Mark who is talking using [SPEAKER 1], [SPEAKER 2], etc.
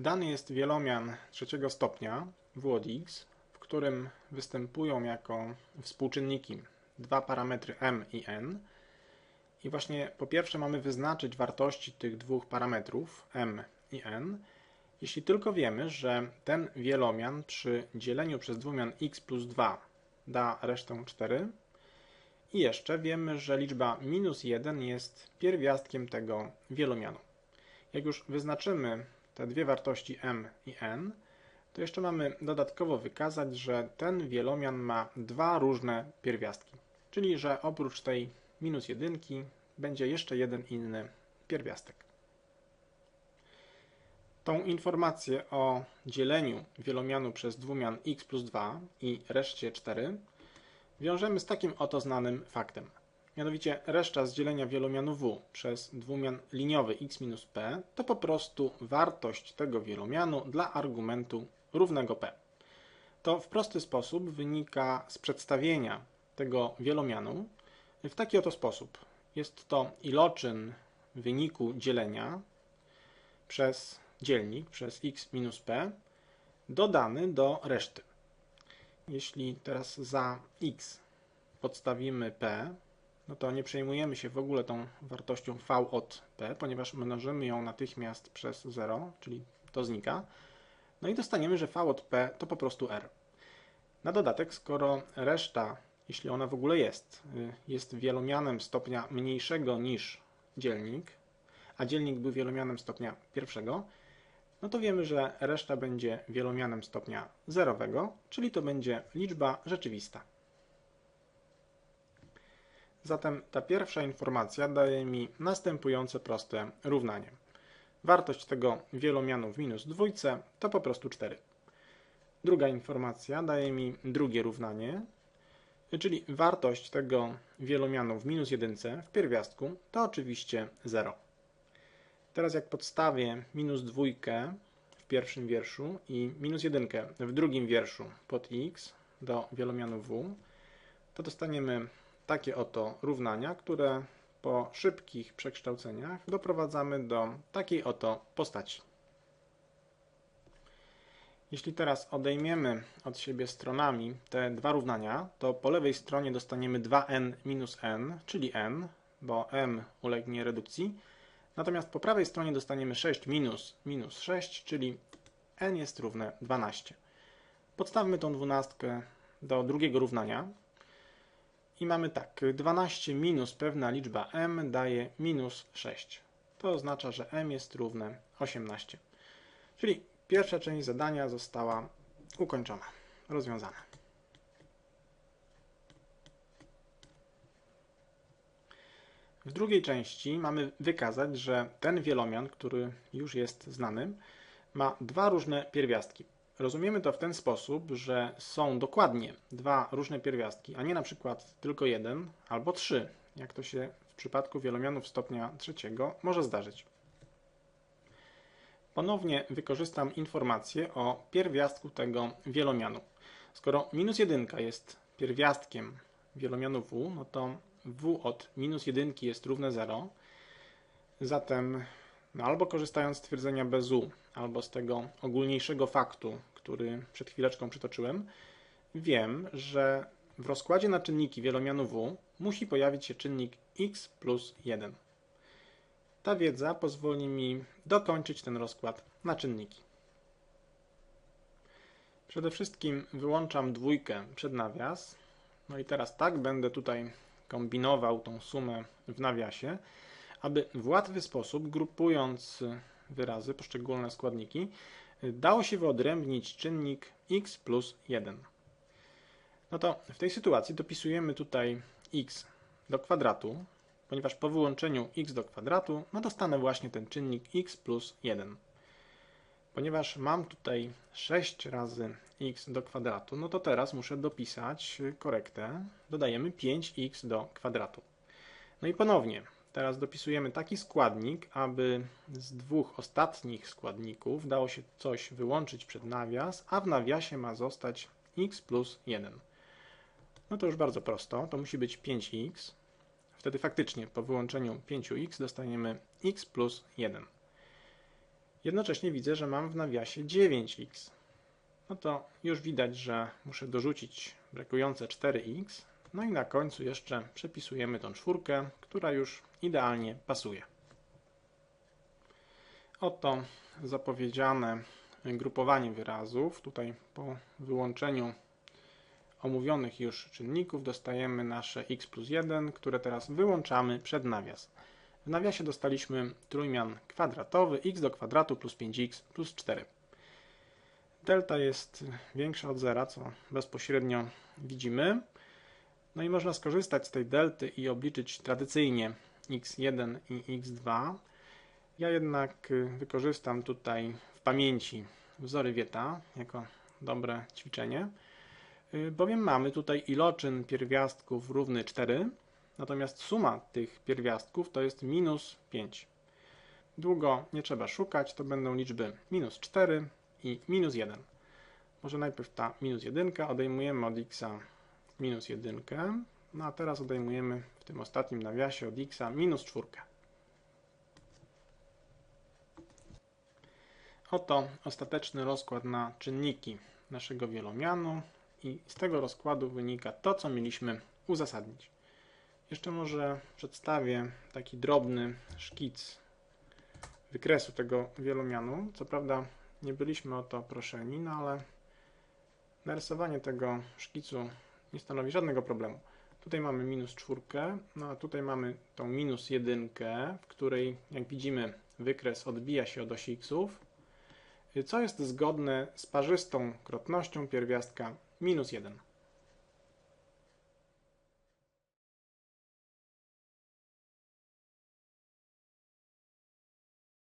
[SPEAKER 1] Dany jest wielomian trzeciego stopnia w od x, w którym występują jako współczynniki dwa parametry m i n. I właśnie po pierwsze mamy wyznaczyć wartości tych dwóch parametrów m i n, jeśli tylko wiemy, że ten wielomian przy dzieleniu przez dwumian x plus 2 da resztę 4 i jeszcze wiemy, że liczba minus 1 jest pierwiastkiem tego wielomianu. Jak już wyznaczymy te dwie wartości m i n, to jeszcze mamy dodatkowo wykazać, że ten wielomian ma dwa różne pierwiastki, czyli że oprócz tej minus jedynki będzie jeszcze jeden inny pierwiastek. Tą informację o dzieleniu wielomianu przez dwumian x plus 2 i reszcie 4 wiążemy z takim oto znanym faktem. Mianowicie reszta z dzielenia wielomianu w przez dwumian liniowy x minus p to po prostu wartość tego wielomianu dla argumentu równego p. To w prosty sposób wynika z przedstawienia tego wielomianu w taki oto sposób. Jest to iloczyn wyniku dzielenia przez dzielnik, przez x minus p, dodany do reszty. Jeśli teraz za x podstawimy p, no to nie przejmujemy się w ogóle tą wartością v od p, ponieważ mnożymy ją natychmiast przez 0, czyli to znika. No i dostaniemy, że v od p to po prostu r. Na dodatek, skoro reszta, jeśli ona w ogóle jest, y, jest wielomianem stopnia mniejszego niż dzielnik, a dzielnik był wielomianem stopnia pierwszego, no to wiemy, że reszta będzie wielomianem stopnia zerowego, czyli to będzie liczba rzeczywista. Zatem ta pierwsza informacja daje mi następujące proste równanie. Wartość tego wielomianu w minus dwójce to po prostu 4. Druga informacja daje mi drugie równanie, czyli wartość tego wielomianu w minus jedynce w pierwiastku to oczywiście 0. Teraz jak podstawię minus dwójkę w pierwszym wierszu i minus jedynkę w drugim wierszu pod x do wielomianu w, to dostaniemy takie oto równania, które po szybkich przekształceniach doprowadzamy do takiej oto postaci. Jeśli teraz odejmiemy od siebie stronami te dwa równania, to po lewej stronie dostaniemy 2n minus n, czyli n, bo m ulegnie redukcji, Natomiast po prawej stronie dostaniemy 6 minus minus 6, czyli n jest równe 12. Podstawmy tą dwunastkę do drugiego równania i mamy tak, 12 minus pewna liczba m daje minus 6. To oznacza, że m jest równe 18. Czyli pierwsza część zadania została ukończona, rozwiązana. W drugiej części mamy wykazać, że ten wielomian, który już jest znany, ma dwa różne pierwiastki. Rozumiemy to w ten sposób, że są dokładnie dwa różne pierwiastki, a nie na przykład tylko jeden albo trzy, jak to się w przypadku wielomianów stopnia trzeciego może zdarzyć. Ponownie wykorzystam informację o pierwiastku tego wielomianu. Skoro minus jedynka jest pierwiastkiem wielomianu w, no to w od minus 1 jest równe 0, zatem no albo korzystając z twierdzenia bez albo z tego ogólniejszego faktu, który przed chwileczką przytoczyłem, wiem, że w rozkładzie na czynniki wielomianu w musi pojawić się czynnik x plus 1. Ta wiedza pozwoli mi dokończyć ten rozkład na czynniki. Przede wszystkim wyłączam dwójkę przed nawias. No i teraz tak będę tutaj kombinował tą sumę w nawiasie, aby w łatwy sposób, grupując wyrazy, poszczególne składniki, dało się wyodrębnić czynnik x plus 1. No to w tej sytuacji dopisujemy tutaj x do kwadratu, ponieważ po wyłączeniu x do kwadratu no dostanę właśnie ten czynnik x plus 1. Ponieważ mam tutaj 6 razy x do kwadratu, no to teraz muszę dopisać korektę. Dodajemy 5x do kwadratu. No i ponownie, teraz dopisujemy taki składnik, aby z dwóch ostatnich składników dało się coś wyłączyć przed nawias, a w nawiasie ma zostać x plus 1. No to już bardzo prosto, to musi być 5x. Wtedy faktycznie po wyłączeniu 5x dostaniemy x plus 1. Jednocześnie widzę, że mam w nawiasie 9x. No to już widać, że muszę dorzucić brakujące 4x. No i na końcu jeszcze przepisujemy tą czwórkę, która już idealnie pasuje. Oto zapowiedziane grupowanie wyrazów. Tutaj po wyłączeniu omówionych już czynników dostajemy nasze x plus 1, które teraz wyłączamy przed nawias. W nawiasie dostaliśmy trójmian kwadratowy x do kwadratu plus 5x plus 4. Delta jest większa od zera, co bezpośrednio widzimy. No i można skorzystać z tej delty i obliczyć tradycyjnie x1 i x2. Ja jednak wykorzystam tutaj w pamięci wzory Wieta jako dobre ćwiczenie, bowiem mamy tutaj iloczyn pierwiastków równy 4, natomiast suma tych pierwiastków to jest minus 5. Długo nie trzeba szukać, to będą liczby minus 4 i minus 1. Może najpierw ta minus 1, odejmujemy od x minus 1, no a teraz odejmujemy w tym ostatnim nawiasie od x minus 4. Oto ostateczny rozkład na czynniki naszego wielomianu i z tego rozkładu wynika to, co mieliśmy uzasadnić. Jeszcze może przedstawię taki drobny szkic wykresu tego wielomianu. Co prawda nie byliśmy o to proszeni, no ale narysowanie tego szkicu nie stanowi żadnego problemu. Tutaj mamy minus czwórkę, no a tutaj mamy tą minus jedynkę, w której, jak widzimy, wykres odbija się od osi xów, co jest zgodne z parzystą krotnością pierwiastka minus 1.